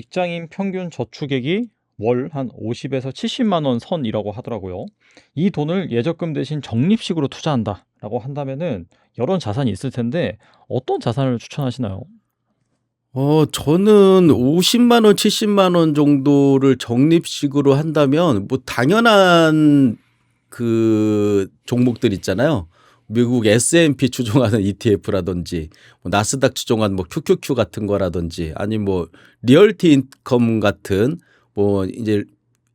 직장인 평균 저축액이 월 한 50에서 70만 원 선이라고 하더라고요. 이 돈을 예적금 대신 적립식으로 투자한다라고 한다면은 여러 자산이 있을 텐데 어떤 자산을 추천하시나요? 어, 저는 50만 원, 70만 원 정도를 적립식으로 한다면 뭐 당연한 그 종목들 있잖아요. 미국 S&P 추종하는 ETF라든지 뭐 나스닥 추종하는 뭐 QQQ 같은 거라든지 아니면 뭐 리얼티 인컴 같은 뭐 이제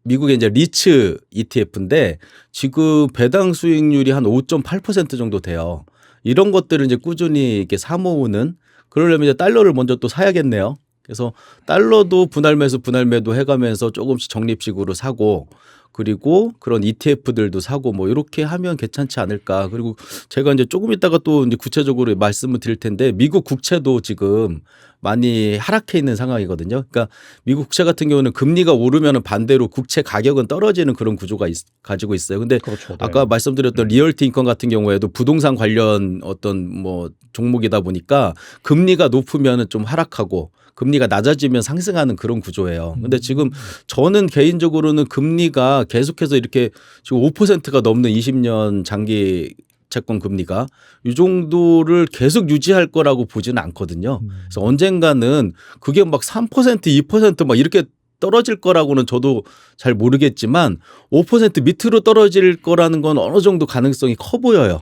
미국의 이제 리츠 ETF인데 지금 배당 수익률이 한 5.8% 정도 돼요. 이런 것들을 이제 꾸준히 이렇게 사 모으는 그러려면 이제 달러를 먼저 또 사야겠네요. 그래서 달러도 분할 매수 분할 매도 해가면서 조금씩 적립식으로 사고 그리고 그런 ETF들도 사고 뭐 이렇게 하면 괜찮지 않을까. 그리고 제가 이제 조금 있다가 또 이제 구체적으로 말씀을 드릴 텐데 미국 국채도 지금 많이 하락해 있는 상황이거든요. 그러니까 미국 국채 같은 경우는 금리가 오르면 반대로 국채 가격은 떨어지는 그런 구조가 있, 가지고 있어요. 근데 그렇죠. 네. 아까 말씀드렸던 리얼티 인컴 같은 경우에도 부동산 관련 어떤 뭐 종목이다 보니까 금리가 높으면 좀 하락하고 금리가 낮아지면 상승하는 그런 구조예요. 근데 지금 저는 개인적으로는 금리가 계속해서 이렇게 지금 5%가 넘는 20년 장기 채권 금리가 이 정도를 계속 유지할 거라고 보지는 않거든요. 그래서 언젠가는 그게 막 3% 2%막 이렇게 떨어질 거라고는 저도 잘 모르겠지만 5% 밑으로 떨어질 거라는 건 어느 정도 가능성이 커 보여요.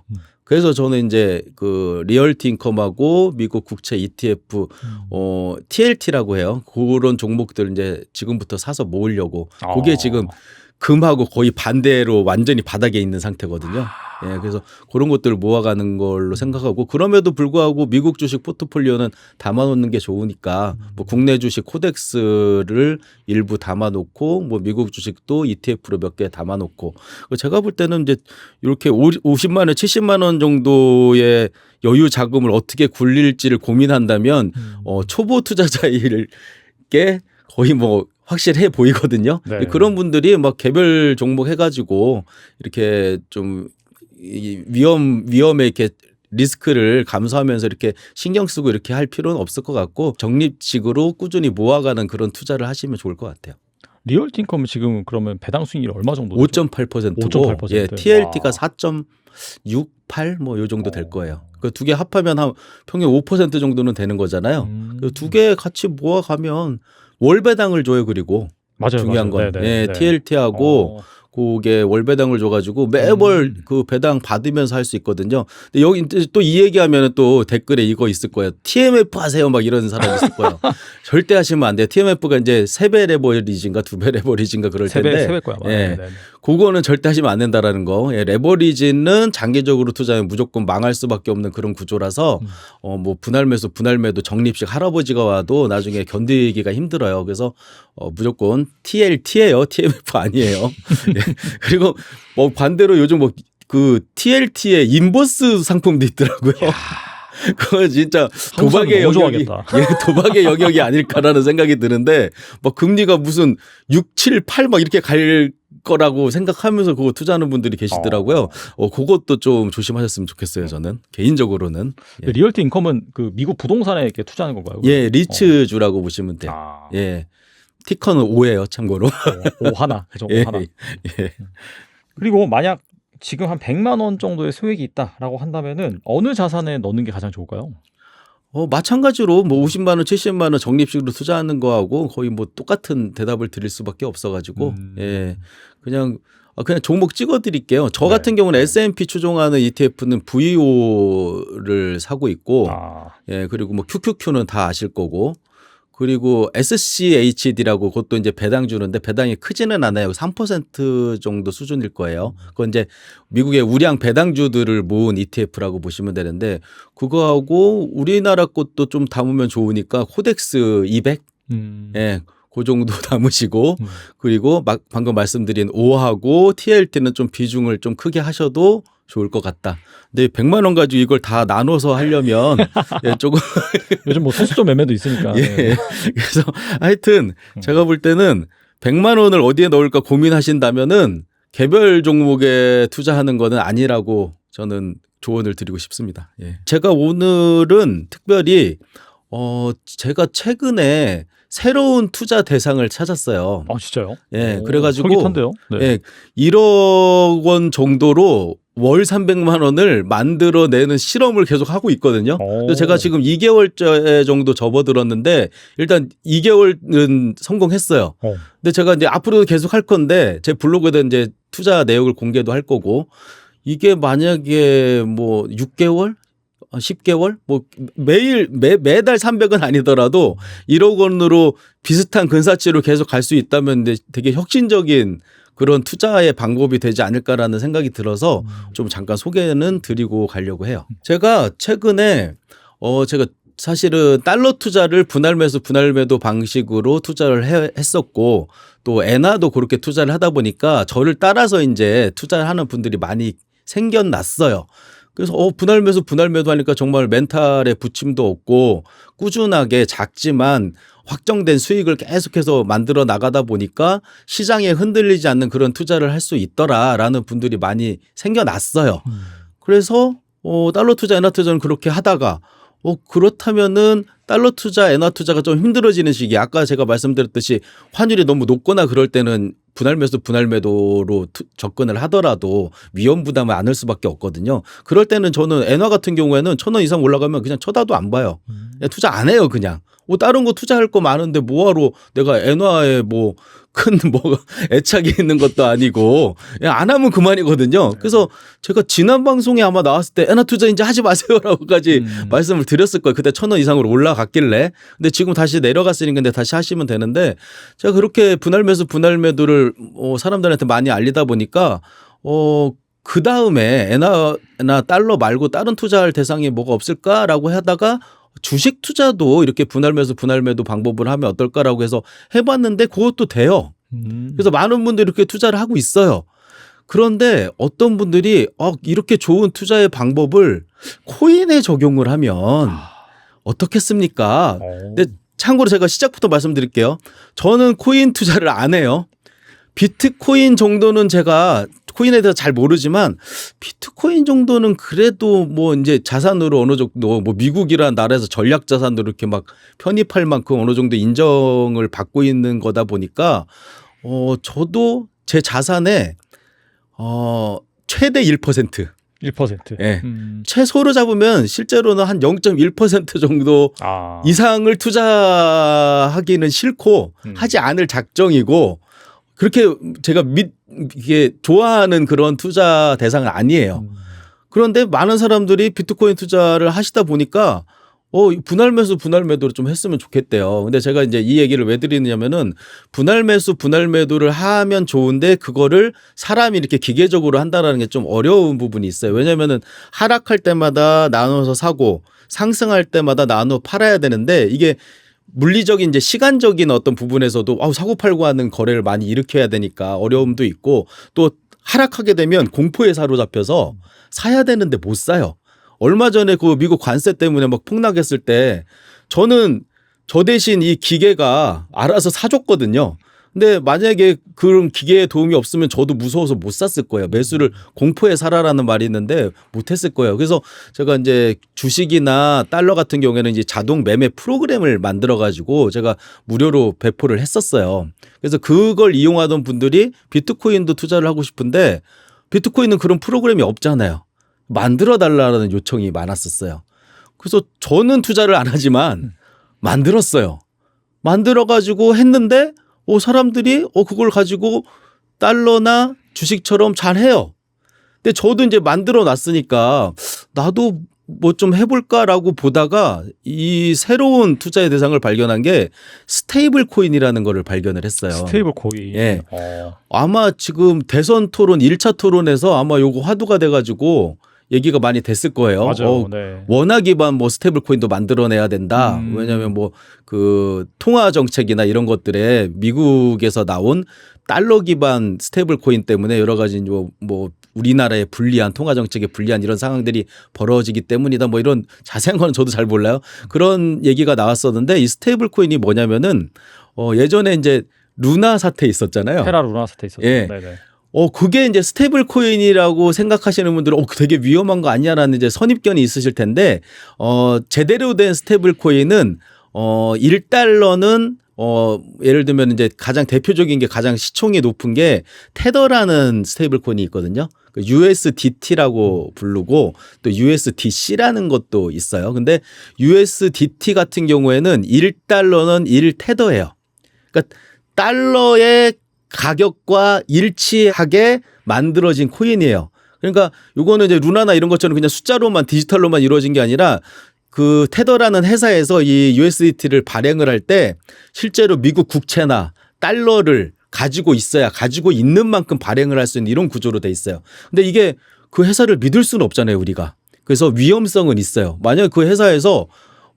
그래서 저는 이제 그 리얼티 인컴하고 미국 국채 ETF 어 TLT라고 해요. 그런 종목들 이제 지금부터 사서 모으려고. 그게 아. 지금 금하고 거의 반대로 완전히 바닥에 있는 상태거든요. 예, 그래서 그런 것들을 모아가는 걸로 생각하고 그럼에도 불구하고 미국 주식 포트폴리오는 담아놓는 게 좋으니까 뭐 국내 주식 코덱스를 일부 담아놓고 뭐 미국 주식도 ETF로 몇 개 담아놓고. 제가 볼 때는 이제 이렇게 50만 원, 70만 원 정도의 여유 자금을 어떻게 굴릴지를 고민한다면 어, 초보 투자자일게 거의 뭐 확실해 보이거든요. 네. 그런 분들이 막 개별 종목 해가지고 이렇게 좀이 위험 위험에 이렇게 리스크를 감수하면서 이렇게 신경 쓰고 이렇게 할 필요는 없을 것 같고 적립식으로 꾸준히 모아가는 그런 투자를 하시면 좋을 것 같아요. 리얼티 인컴은 지금 그러면 배당 수익률이 얼마 정도? 되죠? 5.8%고 5.8%. 예, TLT가 와. 4.68 뭐 요 정도 될 어. 거예요. 그 두 개 합하면 한 평균 5% 정도는 되는 거잖아요. 음. 그두 개 같이 모아가면 월 배당을 줘요. 그리고 맞아요. 중요한 맞아요. 건 네, 네, 예, 네. TLT하고 어. 그게 월 배당을 줘가지고 매월 음. 그 배당 받으면서 할 수 있거든요. 근데 여기 또 이 얘기하면 또 댓글에 이거 있을 거예요. TMF 하세요 막 이런 사람 있을 거예요. 절대 하시면 안 돼요. TMF가 이제 세 배 레버리지인가 두 배 레버리지인가 그럴 세배 텐데. 세배 거야. 예. 네, 네. 그거는 절대 하시면 안 된다라는 거. 예, 레버리지는 장기적으로 투자하면 무조건 망할 수밖에 없는 그런 구조라서 음. 어뭐 분할 매수 분할 매도 적립식 할아버지가 와도 나중에 견디기가 힘들어요. 그래서 어 무조건 TLT예요. TMF 아니에요. 예. 그리고 뭐 반대로 요즘 뭐 그 TLT의 인버스 상품도 있더라고요. 그거 진짜 도박의 영역이. 예, 도박의 영역이 아닐까라는 생각이 드는데 뭐 금리가 무슨 6, 7, 8 막 이렇게 갈 거라고 생각하면서 그거 투자하는 분들이 계시더라고요. 어, 그것도 좀 조심하셨으면 좋겠어요, 저는. 개인적으로는. 예. 리얼티 인컴은 그 미국 부동산에 이렇게 투자하는 건가요? 예, 리츠주라고 보시면 돼요. 아, 예. 티커는 5예요, 참고로. 오, 오 하나. 그죠? 오 예. 하나. 예. 그리고 만약 지금 한 100만 원 정도의 소액이 있다라고 한다면은 어느 자산에 넣는 게 가장 좋을까요? 어, 마찬가지로 뭐 50만 원, 70만 원 적립식으로 투자하는 거하고 거의 뭐 똑같은 대답을 드릴 수밖에 없어 가지고 음. 예. 그냥 아, 그냥 종목 찍어 드릴게요. 저 네. 같은 경우는 S&P 추종하는 ETF는 VO를 사고 있고 아, 예, 그리고 뭐 QQQ는 다 아실 거고 그리고 SCHD라고 그것도 이제 배당 주는데 배당이 크지는 않아요. 3% 정도 수준일 거예요. 그건 이제 미국의 우량 배당주들을 모은 ETF라고 보시면 되는데 그거하고 우리나라 것도 좀 담으면 좋으니까 코덱스 200 음. 예. 그 정도 담으시고 음. 그리고 막 방금 말씀드린 O하고 TLT는 좀 비중을 좀 크게 하셔도 좋을 것 같다. 근데 100만 원 가지고 이걸 다 나눠서 하려면 예, 조금 요즘 뭐 소수점 매매도 있으니까. 예. 네. 그래서 하여튼 음. 제가 볼 때는 100만 원을 어디에 넣을까 고민하신다면은 개별 종목에 투자하는 거는 아니라고 저는 조언을 드리고 싶습니다. 예. 제가 오늘은 특별히 어 제가 최근에 새로운 투자 대상을 찾았어요. 아 진짜요? 예, 오, 그래가지고 솔깃한데요. 네. 예, 1억 원 정도로 월 300만 원을 만들어내는 실험을 계속 하고 있거든요. 오. 그래서 제가 지금 2개월째 정도 접어들었는데 일단 2개월은 성공했어요. 어. 근데 제가 이제 앞으로도 계속 할 건데 제 블로그에 이제 투자 내역을 공개도 할 거고 이게 만약에 뭐 6개월 10개월 뭐 매일 매 매달 300은 아니더라도 1억 원으로 비슷한 근사치로 계속 갈 수 있다면 되게 혁신적인 그런 투자의 방법이 되지 않을까라는 생각이 들어서 좀 잠깐 소개는 드리고 가려고 해요. 제가 최근에 어 제가 사실은 달러 투자를 분할 매수 분할 매도 방식으로 투자를 해- 했었고 또 엔화도 그렇게 투자를 하다 보니까 저를 따라서 이제 투자를 하는 분들이 많이 생겨났어요. 그래서 어 분할 매수 분할 매도 하니까 정말 멘탈에 부침도 없고 꾸준하게 작지만 확정된 수익을 계속해서 만들어 나가다 보니까 시장에 흔들리지 않는 그런 투자를 할 수 있더라라는 분들이 많이 생겨났어요. 음. 그래서 어 달러 투자 엔화 투자는 그렇게 하다가 어 그렇다면은 달러 투자 엔화 투자가 좀 힘들어지는 시기 아까 제가 말씀드렸듯이 환율이 너무 높거나 그럴 때는 분할 매수 분할 매도로 투- 접근을 하더라도 위험 부담을 안을 수밖에 없거든요. 그럴 때는 저는 엔화 같은 경우에는 천 원 이상 올라가면 그냥 쳐다도 안 봐요. 음. 그냥 투자 안 해요, 그냥. 뭐 다른 거 투자할 거 많은데 뭐하러 내가 엔화에 뭐큰 뭐 애착이 있는 것도 아니고 안 하면 그만이거든요. 그래서 제가 지난 방송에 아마 나왔을 때 엔화 투자 이제 하지 마세요라고까지 음. 말씀을 드렸을 거예요. 그때 천 원 이상으로 올라갔길래. 근데 지금 다시 내려갔으니까 근데 다시 하시면 되는데 제가 그렇게 분할 매수 분할 매도를 어, 사람들한테 많이 알리다 보니까 어, 그 다음에 엔화나 달러 말고 다른 투자할 대상이 뭐가 없을까라고 하다가 주식 투자도 이렇게 분할 매수 분할 매도 방법을 하면 어떨까라고 해서 해봤는데 그것도 돼요. 음. 그래서 많은 분들이 이렇게 투자를 하고 있어요. 그런데 어떤 분들이 어, 이렇게 좋은 투자의 방법을 코인에 적용을 하면 어떻겠습니까? 어. 근데 참고로 제가 시작부터 말씀드릴게요. 저는 코인 투자를 안 해요. 비트코인 정도는 제가 코인에 대해서 잘 모르지만 비트코인 정도는 그래도 뭐 이제 자산으로 어느 정도 뭐 미국이라는 나라에서 전략 자산으로 이렇게 막 편입할 만큼 어느 정도 인정을 받고 있는 거다 보니까 어 저도 제 자산의 어 최대 1% 1%. 예. 음. 최소로 잡으면 실제로는 한 0.1% 정도 아. 이상을 투자하기는 싫고 음. 하지 않을 작정이고 그렇게 제가 믿 이게 좋아하는 그런 투자 대상은 아니에요. 음. 그런데 많은 사람들이 비트코인 투자를 하시다 보니까 어, 이 분할 매수 분할 매도를 좀 했으면 좋겠대요. 근데 제가 이제 이 얘기를 왜 드리느냐면은 분할 매수 분할 매도를 하면 좋은데 그거를 사람이 이렇게 기계적으로 한다라는 게 좀 어려운 부분이 있어요. 왜냐면은 하락할 때마다 나눠서 사고 상승할 때마다 나눠 팔아야 되는데 이게 물리적인 이제 시간적인 어떤 부분에서도 아우 사고 팔고 하는 거래를 많이 일으켜야 되니까 어려움도 있고 또 하락하게 되면 공포에 사로잡혀서 사야 되는데 못 사요. 얼마 전에 그 미국 관세 때문에 막 폭락했을 때 저는 저 대신 이 기계가 알아서 사줬거든요. 근데 만약에 그런 기계의 도움이 없으면 저도 무서워서 못 샀을 거예요. 매수를 공포에 사라라는 말이 있는데 못 했을 거예요. 그래서 제가 이제 주식이나 달러 같은 경우에는 이제 자동 매매 프로그램을 만들어 가지고 제가 무료로 배포를 했었어요. 그래서 그걸 이용하던 분들이 비트코인도 투자를 하고 싶은데 비트코인은 그런 프로그램이 없잖아요. 만들어 달라는 요청이 많았었어요. 그래서 저는 투자를 안 하지만 만들었어요. 만들어 가지고 했는데 어 사람들이 어 그걸 가지고 달러나 주식처럼 잘 해요. 근데 저도 이제 만들어 놨으니까 나도 뭐 좀 해볼까라고 보다가 이 새로운 투자의 대상을 발견한 게 스테이블 코인이라는 거를 발견을 했어요. 스테이블 코인. 예. 어. 아마 지금 대선 토론 1차 토론에서 아마 요거 화두가 돼가지고 얘기가 많이 됐을 거예요. 맞아요. 어, 네. 원화 기반 뭐 스테이블 코인도 만들어내야 된다. 음. 왜냐하면 뭐 그 통화 정책이나 이런 것들에 미국에서 나온 달러 기반 스테이블 코인 때문에 여러 가지 뭐, 뭐 우리나라의 불리한 통화 정책에 불리한 이런 상황들이 벌어지기 때문이다. 뭐 이런 자세한 건 저도 잘 몰라요. 그런 얘기가 나왔었는데 이 스테이블 코인이 뭐냐면은 어 예전에 이제 루나 사태 있었잖아요. 테라 루나 사태 있었죠. 예. 네네. 어, 그게 이제 스테이블 코인이라고 생각하시는 분들은 어, 되게 위험한 거 아니야라는 이제 선입견이 있으실 텐데, 어, 제대로 된 스테이블 코인은 어, 1달러는 어 예를 들면 이제 가장 대표적인 게 가장 시총이 높은 게 테더라는 스테이블 코인이 있거든요. 그 USDT라고 부르고 또 USDC라는 것도 있어요. 근데 USDT 같은 경우에는 1달러는 1테더예요. 그러니까 달러의 가격과 일치하게 만들어진 코인이에요. 그러니까 요거는 이제 루나나 이런 것처럼 그냥 숫자로만 디지털로만 이루어진 게 아니라 그 테더라는 회사에서 이 USDT를 발행을 할 때 실제로 미국 국채나 달러를 가지고 있어야 가지고 있는 만큼 발행을 할 수 있는 이런 구조로 돼 있어요. 근데 이게 그 회사를 믿을 수는 없잖아요, 우리가. 그래서 위험성은 있어요. 만약 그 회사에서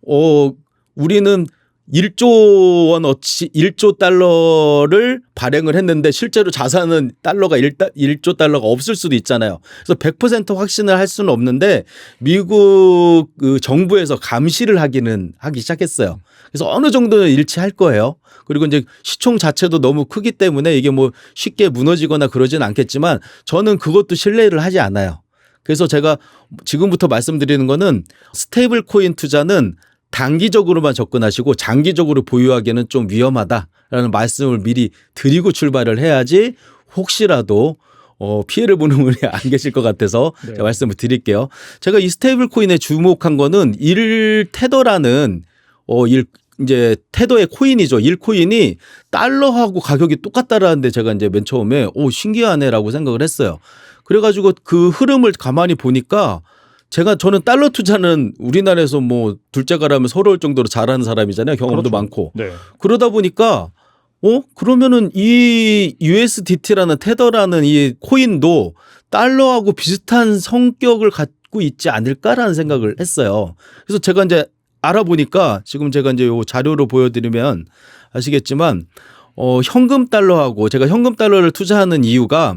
어 우리는 1조 원 어치 1조 달러를 발행을 했는데 실제로 자산은 달러가 1, 1조 달러가 없을 수도 있잖아요. 그래서 100% 확신을 할 수는 없는데 미국 그 정부에서 감시를 하기는 하기 시작했어요. 그래서 어느 정도는 일치할 거예요. 그리고 이제 시총 자체도 너무 크기 때문에 이게 뭐 쉽게 무너지거나 그러진 않겠지만 저는 그것도 신뢰를 하지 않아요. 그래서 제가 지금부터 말씀드리는 거는 스테이블 코인 투자는 단기적으로만 접근하시고 장기적으로 보유하기는 좀 위험하다라는 말씀을 미리 드리고 출발을 해야지 혹시라도 어, 피해를 보는 분이 안 계실 것 같아서 네. 제가 말씀을 드릴게요. 제가 이 스테이블 코인에 주목한 거는 일 테더라는 어, 일 이제 테더의 코인이죠. 일 코인이 달러하고 가격이 똑같다라는데 제가 이제 맨 처음에 오 신기하네라고 생각을 했어요. 그래가지고 그 흐름을 가만히 보니까 제가 저는 달러 투자는 우리나라에서 뭐 둘째가라면 서러울 정도로 잘하는 사람이잖아요. 경험도 그렇죠. 많고 네. 그러다 보니까 어 그러면은 이 USDT라는 테더라는 이 코인도 달러하고 비슷한 성격을 갖고 있지 않을까라는 생각을 했어요. 그래서 제가 이제 알아보니까 지금 제가 이제 요 자료로 보여드리면 아시겠지만 어 현금 달러하고 제가 현금 달러를 투자하는 이유가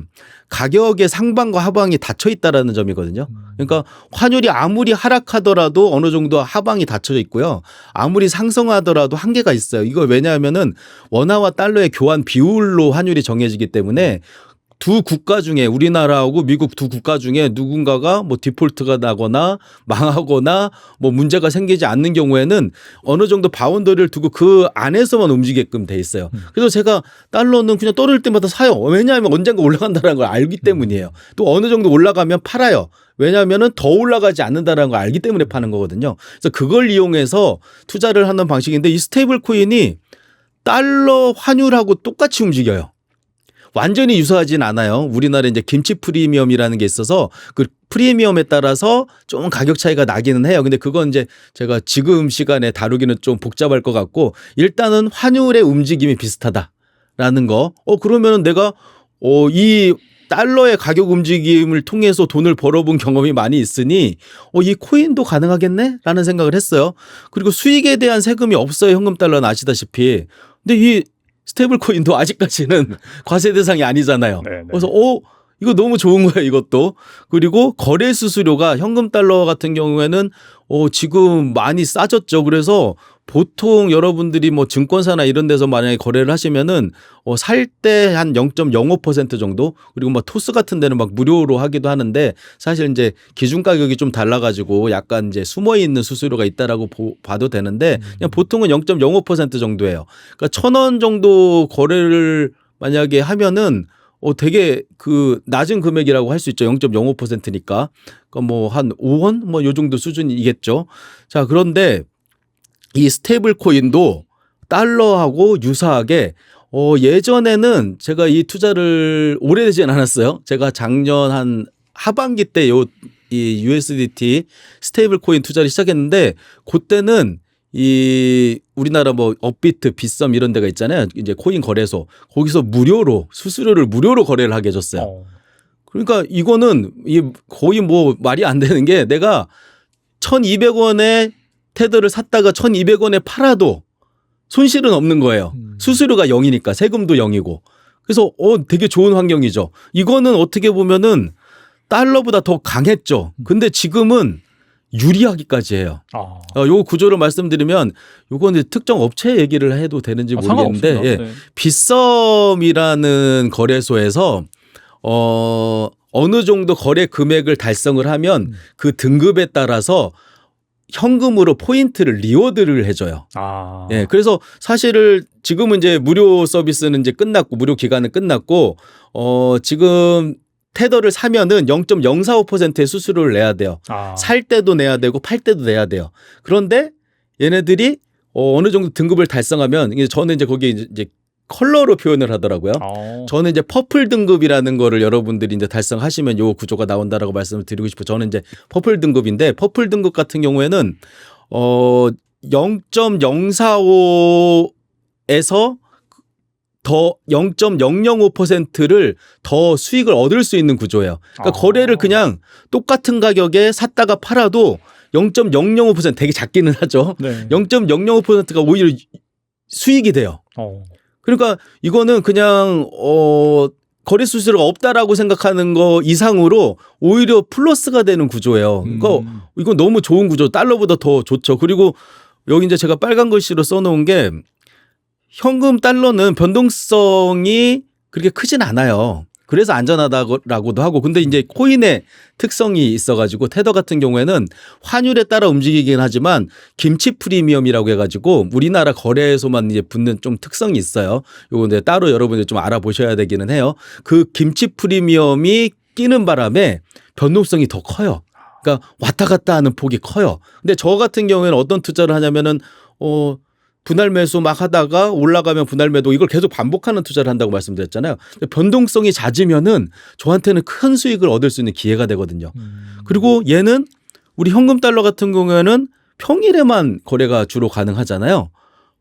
가격의 상방과 하방이 닫혀 있다라는 점이거든요. 그러니까 환율이 아무리 하락하더라도 어느 정도 하방이 닫혀져 있고요. 아무리 상승하더라도 한계가 있어요. 이거 왜냐하면은 원화와 달러의 교환 비율로 환율이 정해지기 때문에 두 국가 중에 우리나라하고 미국 두 국가 중에 누군가가 뭐 디폴트가 나거나 망하거나 뭐 문제가 생기지 않는 경우에는 어느 정도 바운더리를 두고 그 안에서만 움직이게끔 돼 있어요. 그래서 제가 달러는 그냥 떨어질 때마다 사요. 왜냐하면 언젠가 올라간다는 걸 알기 때문이에요. 또 어느 정도 올라가면 팔아요. 왜냐하면은 더 올라가지 않는다라는 걸 알기 때문에 파는 거거든요. 그래서 그걸 이용해서 투자를 하는 방식인데 이 스테이블 코인이 달러 환율하고 똑같이 움직여요. 완전히 유사하진 않아요. 우리나라 이제 김치 프리미엄이라는 게 있어서 그 프리미엄에 따라서 좀 가격 차이가 나기는 해요. 근데 그건 이제 제가 지금 시간에 다루기는 좀 복잡할 것 같고 일단은 환율의 움직임이 비슷하다라는 거. 어 그러면은 내가 어이 달러의 가격 움직임을 통해서 돈을 벌어본 경험이 많이 있으니 어, 이 코인도 가능하겠네 라는 생각을 했어요. 그리고 수익에 대한 세금이 없어요. 현금 달러는 아시다시피. 근데 이 스테이블 코인도 아직까지는 과세 대상이 아니잖아요. 네, 네. 그래서 어 이거 너무 좋은 거예요, 이것도. 그리고 거래 수수료가 현금 달러 같은 경우에는 어 지금 많이 싸졌죠. 그래서 보통 여러분들이 뭐 증권사나 이런 데서 만약에 거래를 하시면은 어 살 때 한 0.05% 정도 그리고 막 토스 같은 데는 막 무료로 하기도 하는데 사실 이제 기준 가격이 좀 달라 가지고 약간 이제 숨어 있는 수수료가 있다라고 보- 봐도 되는데 그냥 보통은 0.05% 정도예요. 그러니까 천 원 정도 거래를 만약에 하면은 어 되게 그 낮은 금액이라고 할 수 있죠. 0.05%니까. 그러니까 뭐 한 5원 뭐 요 정도 수준이겠죠. 자, 그런데 이 스테이블 코인도 달러하고 유사하게 어 예전에는 제가 이 투자를 오래되진 않았어요. 제가 작년 한 하반기 때 요 이 USDT 스테이블 코인 투자를 시작했는데 그때는 이 우리나라 뭐 업비트, 빗썸 이런 데가 있잖아요. 이제 코인 거래소 거기서 무료로 수수료를 무료로 거래를 하게 해줬어요. 어. 그러니까 이거는 이 거의 뭐 말이 안 되는 게 내가 1,200원에 테더를 샀다가 1,200원에 팔아도 손실은 없는 거예요. 음. 수수료가 0이니까 세금도 0이고. 그래서 어 되게 좋은 환경이죠. 이거는 어떻게 보면은 달러보다 더 강했죠. 근데 지금은 유리하기까지 해요. 아. 어, 요 구조를 말씀드리면 요거는 특정 업체 얘기를 해도 되는지 아, 모르겠는데. 예. 네. 빗썸이라는 거래소에서 어 어느 정도 거래 금액을 달성을 하면 음. 그 등급에 따라서 현금으로 포인트를 리워드를 해줘요. 아. 예, 그래서 사실을 지금은 이제 무료 서비스는 이제 끝났고 무료 기간은 끝났고 어 지금 테더를 사면은 0.045%의 수수료를 내야 돼요. 아. 살 때도 내야 되고 팔 때도 내야 돼요. 그런데 얘네들이 어, 어느 정도 등급을 달성하면 이게 저는 이제 거기에 이제- 이제 컬러로 표현을 하더라고요. 어. 저는 이제 퍼플 등급이라는 거를 여러분들이 이제 달성하시면 요 구조가 나온다라고 말씀을 드리고 싶어요. 저는 이제 퍼플 등급인데 퍼플 등급 같은 경우에는 어 0.045에서 더 0.005%를 더 수익을 얻을 수 있는 구조예요. 그러니까 아. 거래를 그냥 똑같은 가격에 샀다가 팔아도 0.005% 되게 작기는 하죠. 네. 0.005%가 오히려 수익이 돼요. 어. 그러니까 이거는 그냥 어 거래 수수료가 없다라고 생각하는 거 이상으로 오히려 플러스가 되는 구조예요. 그러니까 음. 이건 너무 좋은 구조. 달러보다 더 좋죠. 그리고 여기 이제 제가 빨간 글씨로 써놓은 게 현금 달러는 변동성이 그렇게 크진 않아요. 그래서 안전하다고도 하고 근데 이제 코인의 특성이 있어가지고 테더 같은 경우에는 환율에 따라 움직이긴 하지만 김치 프리미엄이라고 해가지고 우리나라 거래소만 이제 붙는 좀 특성이 있어요. 요거 이제 따로 여러분들 좀 알아보셔야 되기는 해요. 그 김치 프리미엄이 끼는 바람에 변동성이 더 커요. 그러니까 왔다 갔다 하는 폭이 커요. 근데 저 같은 경우에는 어떤 투자를 하냐면은 어 분할 매수 막 하다가 올라가면 분할 매도 이걸 계속 반복하는 투자를 한다고 말씀드렸잖아요. 변동성이 잦으면은 저한테는 큰 수익을 얻을 수 있는 기회가 되거든요. 음. 그리고 얘는 우리 현금 달러 같은 경우에는 평일에만 거래가 주로 가능하잖아요.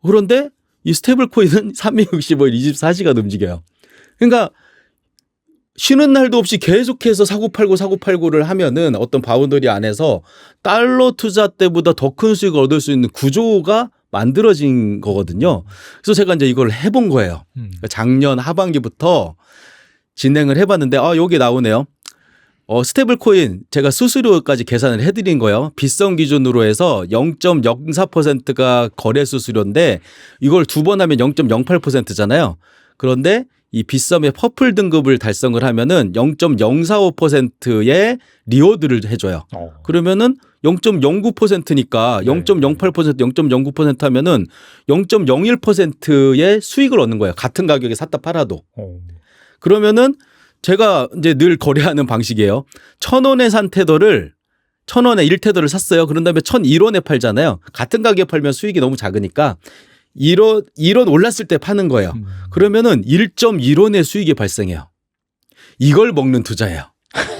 그런데 이 스테이블 코인은 365일 24시간 움직여요. 그러니까 쉬는 날도 없이 계속해서 사고 팔고 사고 팔고를 하면은 어떤 바운더리 안에서 달러 투자 때보다 더 큰 수익을 얻을 수 있는 구조가 만들어진 거거든요. 그래서 제가 이제 이걸 해본 거예요. 음. 그러니까 작년 하반기부터 진행을 해봤는데 아 여기 나오네요. 어 스테이블 코인 제가 수수료까지 계산을 해드린 거예요. 비성 기준으로 해서 0.04%가 거래 수수료인데 이걸 두 번 하면 0.08%잖아요. 그런데 이 비썸의 퍼플 등급을 달성을 하면은 0.045%의 리워드를 해줘요. 어. 그러면은 0.09%니까 네. 0.08% 0.09% 하면은 0.01%의 수익을 얻는 거예요. 같은 가격에 샀다 팔아도. 어. 그러면은 제가 이제 늘 거래하는 방식이에요. 천 원에 산 테더를 천 원에 1테더를 샀어요. 그런 다음에 천 1원에 팔잖아요. 같은 가격에 팔면 수익이 너무 작으니까 1원 1원 올랐을 때 파는 거예요. 음. 그러면은 1.1원의 수익이 발생해요. 이걸 먹는 투자예요.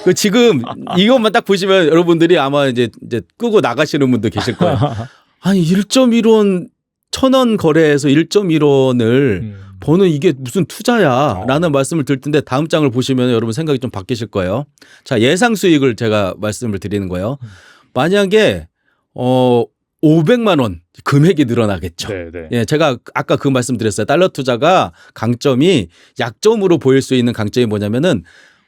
그 지금 이것만 딱 보시면 여러분들이 아마 이제 이제 끄고 나가시는 분도 계실 거예요. 아니 1.1원 천 원 거래에서 1.1원을 음. 버는 이게 무슨 투자야라는 말씀을 드릴 텐데 다음 장을 보시면 여러분 생각이 좀 바뀌실 거예요. 자 예상 수익을 제가 말씀을 드리는 거예요. 만약에 어 500만 원 금액이 늘어나겠죠. 네, 네. 예, 제가 아까 그 말씀 드렸어요. 달러 투자가 강점이 약점으로 보일 수 있는 강점이 뭐냐면은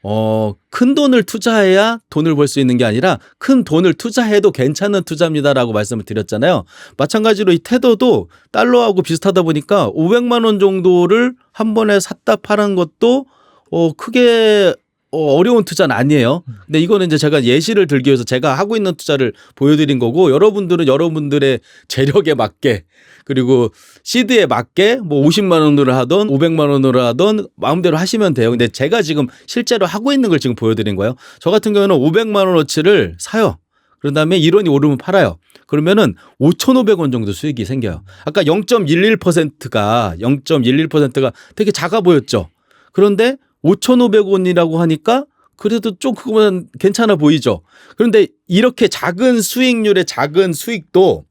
어, 큰 돈을 투자해야 돈을 벌 수 있는 게 아니라 큰 돈을 투자해도 괜찮은 투자입니다라고 말씀을 드렸잖아요. 마찬가지로 이 테더도 달러하고 비슷하다 보니까 500만 원 정도를 한 번에 샀다 파는 것도 어, 크게 어, 어려운 투자는 아니에요. 근데 이거는 이제 제가 예시를 들기 위해서 제가 하고 있는 투자를 보여드린 거고 여러분들은 여러분들의 재력에 맞게 그리고 시드에 맞게 뭐 50만 원으로 하던 500만 원으로 하던 마음대로 하시면 돼요. 근데 제가 지금 실제로 하고 있는 걸 지금 보여드린 거예요. 저 같은 경우는 500만 원어치를 사요. 그런 다음에 1원이 오르면 팔아요. 그러면은 5,500원 정도 수익이 생겨요. 아까 0.11%가 0.11%가 되게 작아 보였죠. 그런데 5,500원이라고 하니까 그래도 좀 그거보다는 괜찮아 보이죠. 그런데 이렇게 작은 수익률의 작은 수익도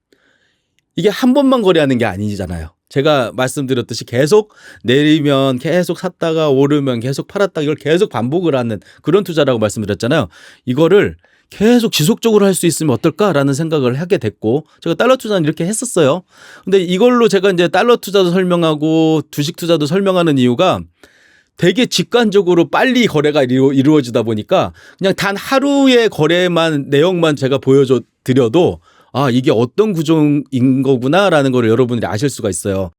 이게 한 번만 거래하는 게 아니잖아요. 제가 말씀드렸듯이 계속 내리면 계속 샀다가 오르면 계속 팔았다 이걸 계속 반복을 하는 그런 투자라고 말씀드렸잖아요. 이거를 계속 지속적으로 할 수 있으면 어떨까라는 생각을 하게 됐고 제가 달러 투자는 이렇게 했었어요. 근데 이걸로 제가 이제 달러 투자도 설명하고 주식 투자도 설명하는 이유가 되게 직관적으로 빨리 거래가 이루, 이루 어지다 보니까 그냥 단 하루의 거래만 내용만 제가 보여줘 드려도 아 이게 어떤 구조인 거구나라는 걸 여러분들이 아실 수가 있어요.